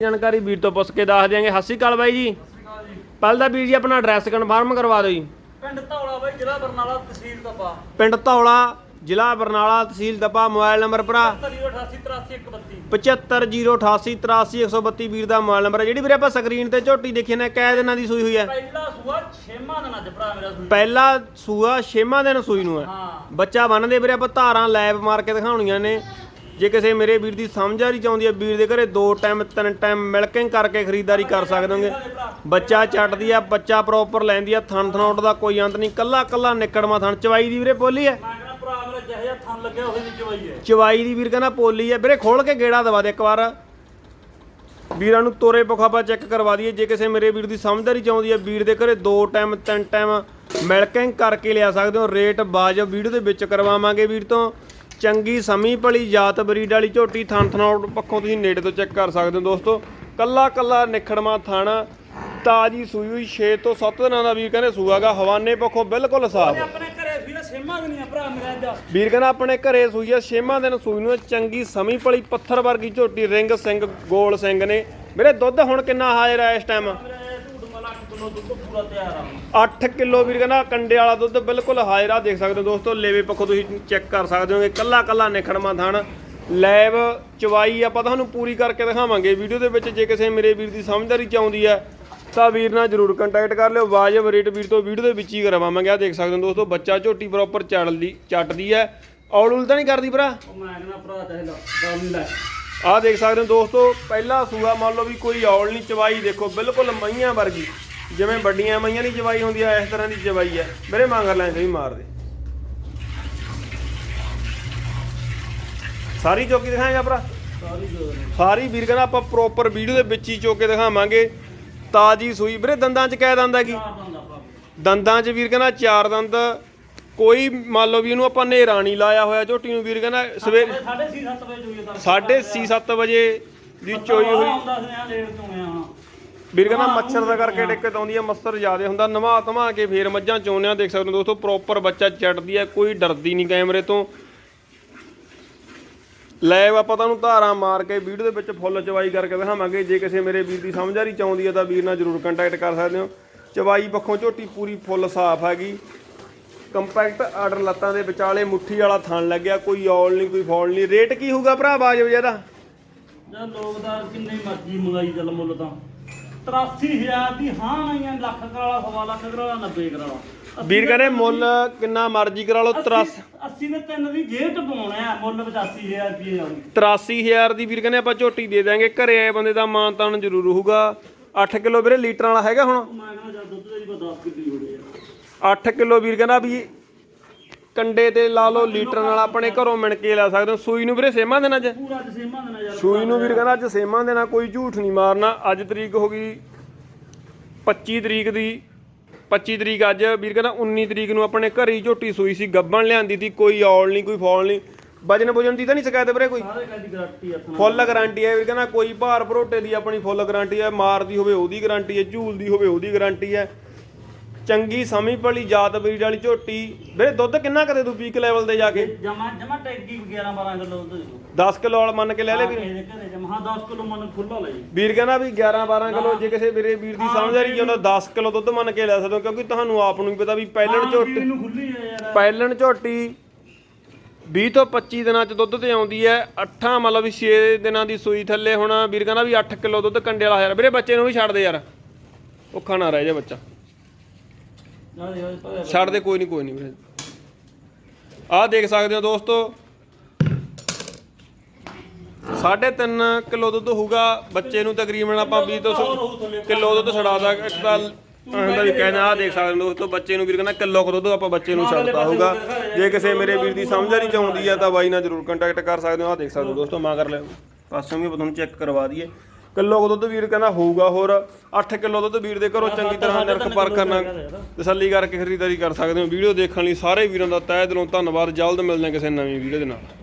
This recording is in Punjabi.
ਜਾਣਕਾਰੀ ਵੀਰ ਤੋਂ ਪੁੱਛ ਕੇ ਦੱਸ ਦਿਆਂਗੇ। ਸਤਿ ਸ਼੍ਰੀ ਅਕਾਲ ਬਾਈ ਜੀ। ਪਹਿਲ ਦਾ ਵੀਰ ਜੀ ਆਪਣਾ ਐਡਰੈਸ ਕਨਫਰਮ ਕਰਵਾ ਦਿਓ ਜੀ। ਪਿੰਡ ਧੌਲਾ ਬਾਈ ਜ਼ਿਲ੍ਹਾ ਬਰਨਾਲਾ ਤਹਿਸੀਲ ਤਪਾ ਪਿੰਡ ਧੌਲਾ ਜ਼ਿਲ੍ਹਾ ਬਰਨਾਲਾ ਤਹਿਸੀਲ ਦਪਾ ਮੋਬਾਈਲ ਨੰਬਰ ਭਰਾ 788381 7508838132 ਵੀਰ ਦਾ ਮੋਬਾਈਲ ਨੰਬਰ ਹੈ। ਜਿਹੜੀ ਵੀਰੇ ਆਪਾਂ ਸਕਰੀਨ ਤੇ ਝੋਟੀ ਦੇਖੀ ਨੇ ਕੈ ਦਿਨਾਂ ਦੀ ਸੂਈ ਹੋਈ ਹੈ। ਪਹਿਲਾ ਸੂਆ 6ਵਾਂ ਦਿਨ ਅੱਜ ਭਰਾ ਮੇਰਾ ਸੂਈ। ਪਹਿਲਾ ਸੂਆ 6ਵਾਂ ਦਿਨ ਸੂਈ ਨੂੰ ਹੈ। ਹਾਂ। ਬੱਚਾ ਬੰਨਦੇ ਵੀਰੇ ਆਪਾਂ ਧਾਰਾਂ ਲੈਬ ਮਾਰ ਕੇ ਦਿਖਾਉਣੀਆਂ ਨੇ। ਜੇ ਕਿਸੇ ਮੇਰੇ ਵੀਰ ਦੀ ਸਮਝ ਆ ਰਹੀ ਚਾਹੁੰਦੀ ਹੈ ਵੀਰ ਦੇ ਘਰੇ ਦੋ ਟਾਈਮ ਤਿੰਨ ਟਾਈਮ ਮਿਲਕਿੰਗ ਕਰਕੇ ਖਰੀਦਦਾਰੀ ਕਰ ਸਕਦੇ ਹੋਗੇ। ਬੱਚਾ ਚੱਟਦੀ ਆ ਬੱਚਾ ਪ੍ਰੋਪਰ ਲੈਂਦੀ ਆ ਥਣ ਥਣੋਟ ਦਾ ਕੋਈ ਅੰਤ ਨਹੀਂ। ਕੱਲਾ ਕੱਲਾ ਨਿਕੜਮਾ ਥਣ ਚਵਾਈ ਦੀ ਵੀਰੇ ਪੋਲੀ ਹੈ ਚਵਾਈ ਦੀ ਵੀਰ ਕਹਿੰਦਾ ਪੋਲੀ ਹੈ ਵੀਰੇ ਖੋਲ ਕੇ ਗੇੜਾ ਦਵਾ ਦੇ ਇੱਕ ਵਾਰ। ਵੀਰਾਂ ਨੂੰ ਤੋਰੇ ਪਖਾਪਾ ਚੈੱਕ ਕਰਵਾ ਦਈਏ। ਜੇ ਕਿਸੇ ਮੇਰੇ ਵੀਰ ਦੀ ਸਮਝਦਾਰੀ ਚਾਹੁੰਦੀ ਹੈ ਵੀਰ ਦੇ ਘਰੇ ਦੋ ਟਾਈਮ ਤਿੰਨ ਟਾਈਮ ਮਿਲਕਿੰਗ ਕਰਕੇ ਲਿਆ ਸਕਦੇ ਹੋ। ਰੇਟ ਬਾਜਬ ਵੀਡੀਓ ਦੇ ਵਿੱਚ ਕਰਵਾਵਾਂਗੇ ਵੀਰ ਤੋਂ। ਚੰਗੀ ਸਮੀ ਭਲੀ ਜਾਤ ਬਰੀਡ ਵਾਲੀ ਝੋਟੀ ਥਣ ਥਣਾਉਟ ਪੱਖੋਂ ਤੁਸੀਂ ਨੇੜੇ ਤੋਂ ਚੈੱਕ ਕਰ ਸਕਦੇ ਹੋ ਦੋਸਤੋ। ਕੱਲਾ ਕੱਲਾ ਨਿਖੜਮਾ ਥਣ ਤਾਜੀ ਸੂਈ ਹੋਈ 6 ਤੋਂ 7 ਦਿਨਾਂ ਦਾ ਵੀਰ ਕਹਿੰਦੇ ਸੂਆਗਾ ਹਵਾਨੇ ਪੱਖੋਂ ਬਿਲਕੁਲ ਸਾਫ਼। ਤੇ ਆਪਣੇ ਘਰੇ ਵੀਰ ਛੇਵਾਂ ਦਿਨ ਹੀ ਆ ਭਰਾ ਮੇਰਾ ਅੱਜ। ਵੀਰ ਕਹਿੰਦਾ ਆਪਣੇ ਘਰੇ ਸੂਈ ਆ ਛੇਵਾਂ ਦਿਨ ਸੂਈ ਨੂੰ ਚੰਗੀ ਸਮੀ ਪਲੀ ਪੱਥਰ ਵਰਗੀ ਝੋਟੀ ਰਿੰਗ ਸਿੰਘ ਗੋਲ ਸਿੰਘ ਨੇ। ਮੇਰੇ ਦੁੱਧ ਹੁਣ ਕਿੰਨਾ ਹਾਜ਼ਰ ਆ ਇਸ ਟਾਈਮ ਮੇਰਾ ਇਹ ਝੂਠ ਮਲਾ 8 ਕਿਲੋ ਦੁੱਧ ਪੂਰਾ ਤਿਆਰ ਆ। 8 ਕਿਲੋ ਵੀਰ ਕਹਿੰਦਾ ਕੰਡੇ ਵਾਲਾ ਦੁੱਧ ਬਿਲਕੁਲ ਹਾਜ਼ਰ ਆ ਦੇਖ ਸਕਦੇ ਹੋ ਦੋਸਤੋ ਲੇਵੇ ਪੱਖੋਂ ਤੁਸੀਂ ਚੈੱਕ ਕਰ ਸਕਦੇ ਹੋਗੇ। ਕੱਲਾ ਕੱਲਾ ਨਿਖੜਮਾ ਥਣ। ਲੈਬ ਚਵਾਈ ਆਪਾਂ ਤੁਹਾਨੂੰ ਪੂਰੀ ਕਰਕੇ ਦਿਖਾਵਾਂਗੇ। ਵੀਡੀਓ ਦੇ ਵਿੱਚ ਜੇ ਕਿਸੇ ਮੇਰੇ ਵੀਰ ਦੀ ਸਮਝਦਾਰੀ ਚਾਹੁੰਦੀ ਹੈ ਤਾਂ ਵੀਰ ਨਾਲ ਜਰੂਰ ਕੰਟੈਕਟ ਕਰ ਲਿਓ। ਵਾਜਬ ਰੇਟ ਵੀਰ ਤੋਂ ਵੀਡੀਓ ਦੇ ਵਿੱਚ ਹੀ ਕਰਵਾਵਾਂਗੇ। ਆ ਦੇਖ ਸਕਦੇ ਹੋ ਦੋਸਤੋ ਬੱਚਾ ਝੋਟੀ ਪ੍ਰੋਪਰ ਚੜਦੀ ਚੱਟਦੀ ਹੈ। ਔਲ ਉਲ ਤਾਂ ਨਹੀਂ ਕਰਦੀ ਭਰਾ? ਮੈਂ ਕਹਿੰਦਾ ਭਰਾ ਲੈ। ਆਹ ਦੇਖ ਸਕਦੇ ਹੋ ਦੋਸਤੋ ਪਹਿਲਾ ਸੂਆ ਮੰਨ ਲਓ ਵੀ ਕੋਈ ਔਲ ਨਹੀਂ ਚਵਾਈ ਦੇਖੋ ਬਿਲਕੁਲ ਮਈਆਂ ਵਰਗੀ। ਜਿਵੇਂ ਵੱਡੀਆਂ ਮਈਆਂ ਦੀ ਚਵਾਈ ਹੁੰਦੀ ਆ ਇਸ ਤਰ੍ਹਾਂ ਦੀ ਚਵਾਈ ਹੈ ਮੇਰੇ ਮੰਗਰ ਲੈਣ ਵੀ ਮਾਰ ਦੇ। ਸਾਰੀ ਚੌਕੀ ਦਿਖਾਏਗਾ ਭਰਾ? ਸਾਰੀ ਵੀਰ ਕਹਿੰਦਾ ਆਪਾਂ ਪ੍ਰੋਪਰ ਵੀਡੀਓ ਦੇ ਵਿੱਚ ਹੀ ਚੋਕੇ ਦਿਖਾਵਾਂਗੇ। ਤਾਜੀ ਸੂਈ। ਵੀਰੇ ਦੰਦਾਂ 'ਚ ਕਹਿ ਦੰਦਾ ਕੀ? ਚਾਰ ਦੰਦਾ 'ਚ ਵੀਰ ਕਹਿੰਦਾ ਚਾਰ ਦੰਦ। ਕੋਈ ਮੰਨ ਲਓ ਵੀ ਇਹਨੂੰ ਆਪਾਂ ਨੇਰਾ ਨਹੀਂ ਲਾਇਆ ਹੋਇਆ। ਝੋਟੀ ਨੂੰ ਵੀਰ ਕਹਿੰਦਾ ਸਵੇਰ 6:30 7 ਵਜੇ ਜੋਈ ਤਾਂ ਸਾਢੇ ਛੇ 7 ਵਜੇ ਦੀ ਚੋਈ ਹੋਈ। ਵੀਰ ਕਹਿੰਦਾ ਮੱਛਰ ਦਾ ਕਰਕੇ ਦਿੱਕਤ ਆਉਂਦੀ ਹੈ ਮੱਛਰ ਜ਼ਿਆਦੇ ਹੁੰਦਾ ਨਵਾ ਧਮਾ ਕੇ ਫੇਰ ਮੱਝਾਂ ਚੋਣਿਆ ਦੇਖ ਸਕਦੇ ਹੋ ਦੋਸਤੋ ਪ੍ਰੋਪਰ ਬੱਚਾ ਚੜਦੀ ਹੈ ਕੋਈ ਡਰਦੀ ਨਹੀਂ ਕੈਮਰੇ ਤੋਂ। ਲੈਵ ਆਪਾਂ ਤੁਹਾਨੂੰ ਧਾਰਾਂ ਮਾਰ ਕੇ ਵੀਡੀਓ ਦੇ ਵਿੱਚ ਫੁੱਲ ਚਵਾਈ ਕਰਕੇ ਦਿਖਾਵਾਂਗੇ। ਜੇ ਕਿਸੇ ਮੇਰੇ ਵੀਰ ਦੀ ਸਮਝਦਾਰੀ ਚਾਹੁੰਦੀ ਹੈ ਤਾਂ ਵੀਰ ਨਾਲ ਜਰੂਰ ਕੰਟੈਕਟ ਕਰ ਸਕਦੇ ਹੋ। ਚਵਾਈ ਪੱਖੋਂ ਝੋਟੀ ਪੂਰੀ ਫੁੱਲ ਸਾਫ਼ ਹੈਗੀ ਕੰਪੈਕਟ ਆਰਡਰ ਲੱਤਾਂ ਦੇ ਵਿਚਾਲੇ ਮੁੱਠੀ ਵਾਲਾ ਥਣ ਲੱਗਿਆ ਕੋਈ ਔਲ ਨਹੀਂ ਕੋਈ ਫੌਲ ਨਹੀਂ। ਰੇਟ ਕੀ ਹੋਊਗਾ ਭਰਾ ਬਾਜਬ ਜਿਹਦਾ ਜਦ ਲੋਕ ਦਾ ਕਿੰਨੇ ਮਰਜ਼ੀ ਮੰਗਾਈ ਚੱਲ ਮੁੱਲ ਤਾਂ। 83000 ਦੀ ਹਾਂ ਆਈਆਂ ਲੱਖ ਕਰਾਲਾ ਸਵਾ ਲੱਖ ਕਰਾਲਾ 90 ਕਰਾਲਾ। ਵੀਰ ਕਹਿੰਦੇ ਮੁੱਲ ਕਿੰਨਾ ਮਰਜ਼ੀ ਕਰਾ ਲਓ 83 80 ਦੇ ਤਿੰਨ ਦੀ ਜੇਬ ਚ ਪਾਉਣਾ ਆ ਮੁੱਲ 85000 ਰੁਪਏ ਆਉਂਦੀ 83000 ਦੀ ਵੀਰ ਕਹਿੰਦੇ ਆਪਾਂ ਝੋਟੀ ਦੇ ਦਾਂਗੇ ਘਰੇ ਆਏ ਬੰਦੇ ਦਾ ਮਾਨ ਤਾਨ ਜ਼ਰੂਰ ਹੋਊਗਾ 8 ਕਿਲੋ ਵੀਰੇ ਲੀਟਰਾਂ ਵਾਲਾ ਹੈਗਾ ਹੁਣ? ਮੈਂ ਕਹਿੰਦਾ ਜਦ ਦੁੱਧ ਦੇ ਵੀ 10 ਕਿੱਲੀ ਹੋਣੀ ਆ। 8 ਕਿਲੋ ਵੀਰ ਕਹਿੰਦਾ ਵੀ ਕੰਡੇ ਤੇ ਲਾ ਲਓ ਲੀਟਰ ਨਾਲ ਆਪਣੇ ਘਰੋਂ ਮਿਣ ਕੇ ਲੈ ਸਕਦੇ ਹੋ। ਸੂਈ ਨੂੰ ਵੀਰੇ ਸੇਮਾ ਦੇਣਾ ਅੱਜ? ਪੂਰਾ ਦਸੇਮਾ ਦੇਣਾ ਯਾਰ। ਸੂਈ ਨੂੰ ਵੀਰ ਕਹਿੰਦਾ ਅੱਜ ਸੇਮਾ ਦੇਣਾ ਕੋਈ ਝੂਠ ਨਹੀਂ ਮਾਰਨਾ। ਅੱਜ ਤਰੀਕ ਹੋ ਗਈ 25 ਤਰੀਕ ਦੀ। 25 ਤਰੀਕ ਅੱਜ ਵੀਰ ਕਹਿੰਦਾ 19 ਤਰੀਕ ਨੂੰ ਆਪਣੇ ਘਰੇ ਹੀ ਝੋਟੀ ਸੂਈ ਸੀ ਗੱਬਣ ਲਿਆਂਦੀ ਸੀ ਕੋਈ ਔਲ ਨਹੀਂ ਕੋਈ ਫੌਲ ਨਹੀਂ। ਵਜਨ ਵਜਨ ਦੀ ਤਾਂ ਨਹੀਂ ਸ਼ਿਕਾਇਤ ਵੀਰੇ ਕੋਈ? ਸਾਰੇ ਕਹਿੰਦੀ ਗਾਰੰਟੀ ਆ ਫੁੱਲ ਗਾਰੰਟੀ ਹੈ ਵੀਰ ਕਹਿੰਦਾ ਕੋਈ ਭਾਰ ਭਰੋਟੇ ਦੀ ਆਪਣੀ ਫੁੱਲ ਗਾਰੰਟੀ ਹੈ ਮਾਰਦੀ ਹੋਵੇ ਉਹਦੀ ਗਾਰੰਟੀ ਹੈ ਝੂਲਦੀ ਹੋਵੇ ਉਹਦੀ ਗਾਰੰਟੀ ਹੈ ਚੰਗੀ ਸਮੀ ਭਲੀ ਜਾਤ ਬਰੀਡ ਵਾਲੀ ਝੋਟੀ। ਵੀਰੇ ਦੁੱਧ ਕਿੰਨਾ ਕਦੇ ਤੂੰ ਪੀਕ ਲੈਵਲ ਤੇ ਜਾ ਕੇ? ਜਮਾ ਜਮਾ ਟੈਗੀ 11 12 ਕਿਲੋ ਦੁੱਧ ਦੇ ਦਿਓ। 10 ਕਿਲੋ ਵਾਲਾ ਮੰਨ ਕੇ ਲੈ ਲੈ ਵੀਰ। ਇਹਦੇ ਘਰੇ ਜਮਾ ਹਾਂ 10 ਕਿਲੋ ਮਨ ਖੁੱਲਾ ਲੈ ਜੀ। ਵੀਰ ਕਹਿੰਦਾ ਵੀ 11 12 ਕਿਲੋ ਜੇ ਕਿਸੇ ਵੀਰੇ ਵੀਰ ਦੀ ਸਮਝ ਆ ਰਹੀ ਉਹਨਾਂ 10 ਕਿਲੋ ਦੁੱਧ ਮੰਨ ਕੇ ਲੈ ਸਕਦੇ ਹੋ ਕਿਉਂਕਿ ਤੁਹਾਨੂੰ ਆਪ ਨੂੰ ਵੀ ਪਤਾ ਵੀ ਪਹਿਲਣ ਝੋਟੀ ਨੂੰ ਖੁੱਲੀ ਆ ਯਾਰ। ਪਹਿਲਣ ਝੋਟੀ 20 ਤੋਂ 25 ਦਿਨਾਂ ਚ ਦੁੱਧ ਤੇ ਆਉਂਦੀ ਹੈ। 8 ਮਤਲਬ ਵੀ 6 ਦਿਨਾਂ ਦੀ ਸੂਈ ਥੱਲੇ ਹੁਣ। ਵੀਰ ਕਹਿੰਦਾ ਵੀ 8 ਕਿਲੋ ਦੁੱਧ ਕੰਡੇ ਵਾਲਾ ਯਾਰ ਵੀਰੇ ਬੱਚੇ ਨੂੰ ਵੀ ਛੱਡ ਦੇ ਯਾਰ। ਔਖਾ ਨਾ ਰਹਿ ਜਾ ਬੱਚਾ। ਛੱਡ ਦੇ ਕੋਈ ਨਹੀਂ ਕੋਈ ਨਹੀਂ ਵੀਰੇ ਆਹ ਦੇਖ ਸਕਦੇ ਹੋ ਦੋਸਤੋ। 3.5 ਕਿਲੋ ਦੁੱਧ ਹੋਊਗਾ। ਬੱਚੇ ਨੂੰ ਤਕਰੀਬਨ ਆਪਾਂ 20 ਤੋਂ ਕਿਲੋ ਦੁੱਧ ਛਡਾ ਦਾ ਇੱਕ ਤਾਂ ਹੁੰਦਾ ਵੀ ਕਹਿਣਾ, ਆਹ ਦੇਖ ਸਕਦੇ ਹੋ ਦੋਸਤੋ, ਬੱਚੇ ਨੂੰ ਵੀਰ ਕਹਿੰਦਾ ਕਿਲੋ ਕੁ ਦੁੱਧ ਆਪਾਂ ਬੱਚੇ ਨੂੰ ਛੱਡਦਾ ਹੋਊਗਾ। ਜੇ ਕਿਸੇ ਮੇਰੇ ਵੀਰ ਦੀ ਸਮਝ ਨਹੀਂ ਚਾਹੁੰਦੀ ਆ ਤਾਂ ਬਾਈ ਨਾਲ ਜਰੂਰ ਕੰਟੈਕਟ ਕਰ ਸਕਦੇ ਹੋ। ਆਹ ਦੇਖ ਸਕਦੇ ਹੋ ਦੋਸਤੋ, ਮਾਂ ਕਰ ਲੈ ਪਾਸੋਂ ਵੀ ਤੁਹਾਨੂੰ ਚੈੱਕ ਕਰਵਾ ਦਈਏ। ਕਿਲੋ ਕੁ ਦੁੱਧ ਵੀਰ ਕਹਿੰਦਾ ਹੋਊਗਾ ਹੋਰ 8 ਕਿਲੋ ਦੁੱਧ ਵੀਰ ਦੇ ਘਰੋਂ ਚੰਗੀ ਤਰ੍ਹਾਂ ਨਿਰਖ ਪਰਖ ਕਰਨਾ। ਤਸੱਲੀ ਕਰਕੇ ਖਰੀਦਦਾਰੀ ਕਰ ਸਕਦੇ ਹੋ। ਵੀਡੀਓ ਦੇਖਣ ਲਈ ਸਾਰੇ ਵੀਰਾਂ ਦਾ ਤਹਿ ਦਿਲੋਂ ਧੰਨਵਾਦ। ਜਲਦ ਮਿਲਦੇ ਹਾਂ ਕਿਸੇ ਨਵੀਂ ਵੀਡੀਓ ਦੇ ਨਾਲ।